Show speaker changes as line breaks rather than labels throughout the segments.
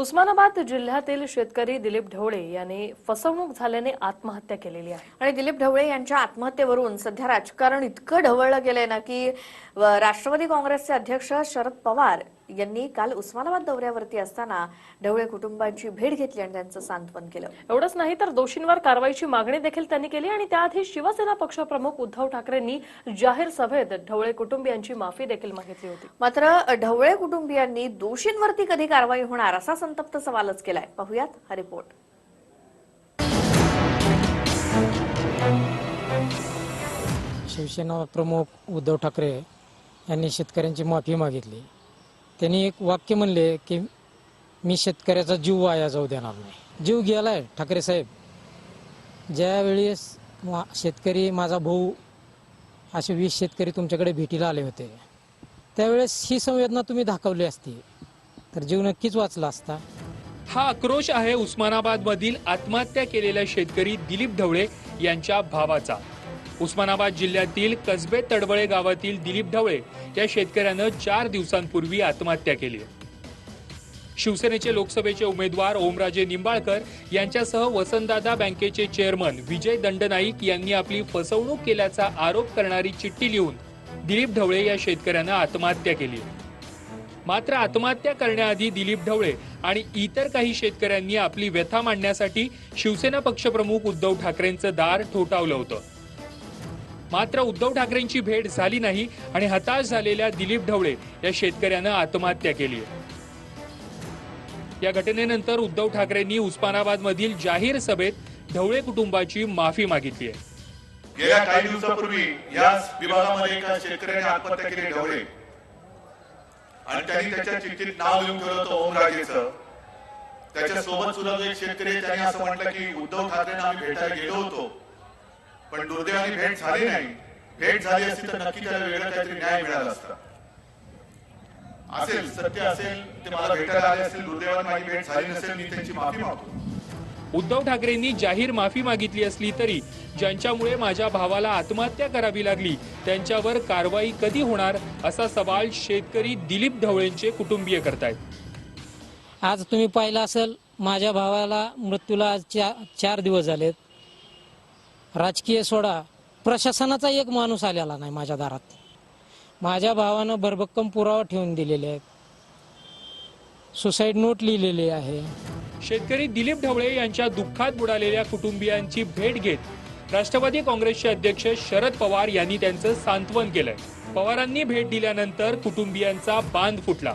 उस्मानाबाद जिल्ह्यातील शेतकरी दिलीप ढवळे यांनी फसवणूक झाल्याने आत्महत्या केलेली आहे.
आणि दिलीप ढवळे यांच्या आत्महत्येवरून सध्या राजकारण इतकं ढवळलं गेलंय ना की राष्ट्रवादी काँग्रेसचे अध्यक्ष शरद पवार यांनी काल उस्मानाबाद दौऱ्यावरती असताना ढवळे कुटुंबांची भेट घेतली आणि त्यांचं सांत्वन केलं.
एवढंच नाही तर दोषींवर कारवाईची मागणी देखील त्यांनी केली आणि त्याआधी शिवसेना पक्षप्रमुख उद्धव ठाकरेंनी जाहीर सभेत ढवळे कुटुंबियांची माफी देखील मागितली होती.
मात्र ढवळे कुटुंबियांनी दोषींवरती कधी कारवाई होणार असा संतप्त सवालच केलाय. पाहुयात हा रिपोर्ट.
शिवसेना प्रमुख उद्धव ठाकरे यांनी शेतकऱ्यांची माफी मागितली. त्यांनी एक वाक्य म्हणले की मी शेतकऱ्याचा जीव वाया जाऊ देणार नाही. जीव गेलाय ठाकरे साहेब. ज्यावेळेस शेतकरी माझा भाऊ असे वीस शेतकरी तुमच्याकडे भेटीला आले होते त्यावेळेस ही संवेदना तुम्ही दाखवली असती. तर जीव नक्कीच वाचला असता.
हा आक्रोश आहे उस्मानाबाद मधील आत्महत्या केलेल्या शेतकरी दिलीप ढवळे यांच्या भावाचा. उस्मानाबाद जिल्ह्यातील कसबे तडवळे गावातील दिलीप ढवळे या शेतकऱ्यानं चार दिवसांपूर्वी आत्महत्या केली. शिवसेनेचे लोकसभेचे उमेदवार ओमराजे निंबाळकर यांच्यासह वसंतदादा बँकेचे चेअरमन विजय दंडनाईक यांनी आपली फसवणूक केल्याचा आरोप करणारी चिठ्ठी लिहून दिलीप ढवळे या शेतकऱ्यानं आत्महत्या केली. मात्र आत्महत्या करण्याआधी दिलीप ढवळे आणि इतर काही शेतकऱ्यांनी आपली व्यथा मांडण्यासाठी शिवसेना पक्षप्रमुख उद्धव ठाकरेंचं दार ठोठावलं होतं. मात्र उद्धव ठाकरेंची भेट झाली नाही आणि हताश झालेल्या दिलीप ढवळे या शेतकऱ्यानं आत्महत्या केली आहे. या घटनेनंतर उद्धव ठाकरेंनी उस्मानाबाद मधील जाहीर सभेत ढवळे कुटुंबाची माफी मागितली आहे.
गेल्या काही दिवसापूर्वी याच विभागामध्ये एका शेतकऱ्याने आत्महत्या केली ढवळे. आणि त्यांनी त्याच्या चिठ्ठीत नाव लिहून ठेवलं होतं ओमराजेचं. त्याच्या सोबत सुद्धा एक शेतकरी त्यांनी असं म्हटलं की उद्धव ठाकरेंना आम्ही भेटायला गेलो होतो. पण दुर्दैवाने भेट झाली नाही. भेट झाली असती तर नक्की त्याला वेगळं काहीतरी न्याय मिळाला असता. असेल सत्य असेल ते मला भेटायला आले असेल दुर्दैवाने माझी भेट झाली नसेल मी त्यांची माफी मागतो.
उद्धव ठाकरेंनी जाहीर माफी मागितली असली तरी ज्यांच्यामुळे माझ्या भावाला आत्महत्या करावी लागली त्यांच्यावर कारवाई कधी होणार असा सवाल शेतकरी दिलीप ढवळेंचे कुटुंबीय करतायत.
आज तुम्ही पाहिलं असेल माझ्या भावाला मृत्यूला आज चा चार दिवस झालेत. राजकीय सोडा प्रशासनाचा एक माणूस आलेला नाही माझ्या दारात. माझ्या भावानं भरभक्कम पुरावा ठेवून दिलेले आहेत. सुसाईड नोट लिहिलेली आहे.
शेतकरी दिलीप ढवळे यांच्या दुःखात बुडालेल्या कुटुंबियांची भेट घेत राष्ट्रवादी काँग्रेसचे अध्यक्ष शरद पवार यांनी त्यांचं सांत्वन केलंय. पवारांनी भेट दिल्यानंतर कुटुंबियांचा बांध फुटला.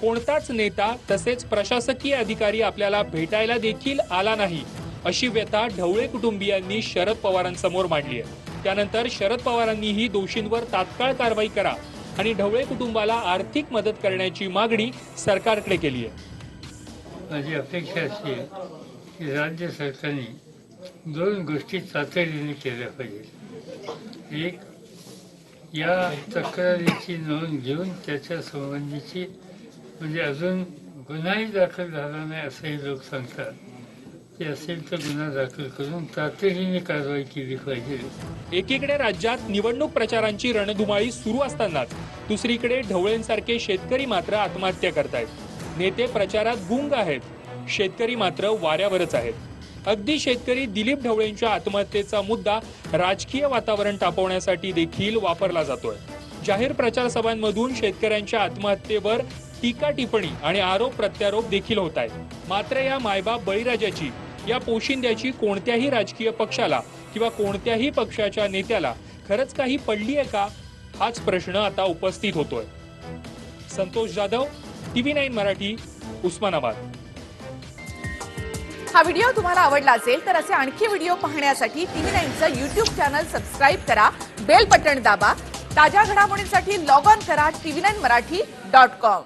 कोणताच नेता तसेच प्रशासकीय अधिकारी आपल्याला भेटायला देखील आला नाही. अशी व्यथा ढवळे कुटुंबियांनी शरद पवारांसमोर मांडली आहे. त्यानंतर शरद पवारांनीही दोषींवर तात्काळ कारवाई करा आणि ढवळे कुटुंबाला आर्थिक मदत करण्याची मागणी सरकारकडे केली आहे.
माझी अपेक्षा अशी आहे की राज्य सरकारने दोन गोष्टी तातडीने केल्या पाहिजेत. एक या तक्रारीची नोंद घेऊन त्याच्या संबंधीची म्हणजे अजून गुन्हाही दाखल झाला नाही असंही लोक सांगतात. असेल तर गुन्हा दाखल करून तातडीने कारवाई केली पाहिजे.
एकीकडे राज्यात निवडणूक प्रचारांची रणधुमाळी सुरू असतानाच दुसरीकडे ढवळेंसारखे शेतकरी मात्र आत्महत्या करतायत. नेते प्रचारात गुंग आहेत शेतकरी मात्र वाऱ्यावरच आहेत. अगदी शेतकरी दिलीप ढवळेंच्या आत्महत्येचा मुद्दा राजकीय वातावरण तापवण्यासाठी देखील वापरला जातोय. जाहीर प्रचार सभांमधून शेतकऱ्यांच्या आत्महत्येवर टीका टिप्पणी आणि आरोप प्रत्यारोप देखील होत आहेत मात्र या मायबाप बळीराजाची या पोशिंद्याची कोणत्याही राजकीय पक्षाला किंवा कोणत्याही पक्षाच्या नेत्याला खरंच काही पडली आहे का? हाच प्रश्न आता उपस्थित होतोय. Santosh Jadhav TV nine Marathi Osmanabad.
हा व्हिडिओ तुम्हाला आवडला असेल तर असे आणखी व्हिडिओ पाहण्यासाठी टीव्ही नाईनचं युट्यूब चॅनल सबस्क्राईब करा बेल बटन दाबा ताज्या घडामोडींसाठी लॉग ऑन करा TV nine Marathi dot com.